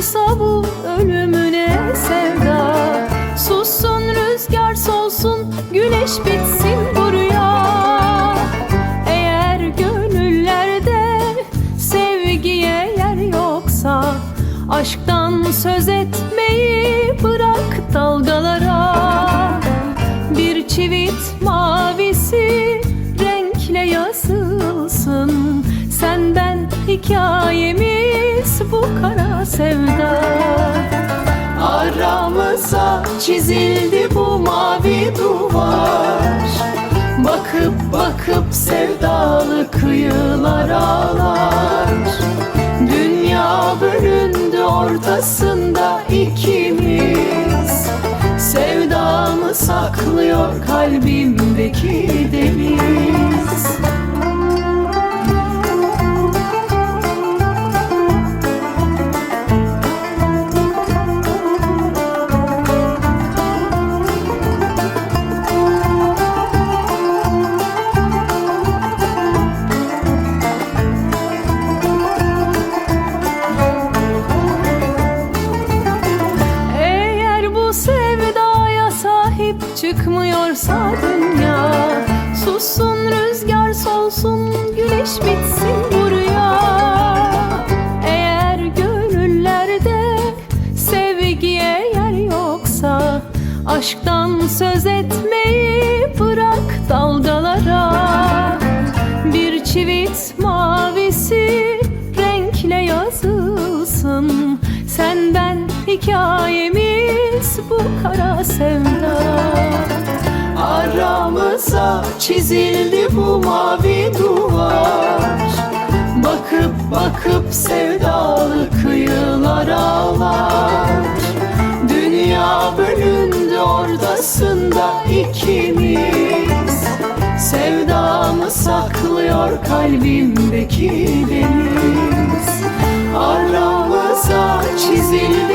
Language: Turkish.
Kısa bu ölümüne sevda. Sussun rüzgar solsun Güneş bitsin bu rüya. Eğer gönüllerde Sevgiye yer yoksa Aşktan söz etmeyi Bırak dalgalara. Bir çivit mavisi Renkle yazılsın Senden hikayemi sevda. Aramıza çizildi bu mavi duvar. Bakıp bakıp sevdalı kıyılar ağlar. Dünya bölündü ortasında ikimiz. Sevdamı saklıyor kalbimdeki deniz sahip çıkmıyorsa dünya Sussun rüzgar solsun güneş bitsin bu rüya. Eğer gönüllerde sevgiye yer yoksa Aşktan söz etmeyi bırak dalgalara. Bir çivit mavisi renkle yazılsın. Senden hikayemiz bu kara sevda çizildi bu mavi duvar. Bakıp bakıp sevdalı kıyılar ağlar. Dünya bölündü ortasında ikimiz. Sevdamı saklıyor kalbimdeki deniz. Aramıza çizildi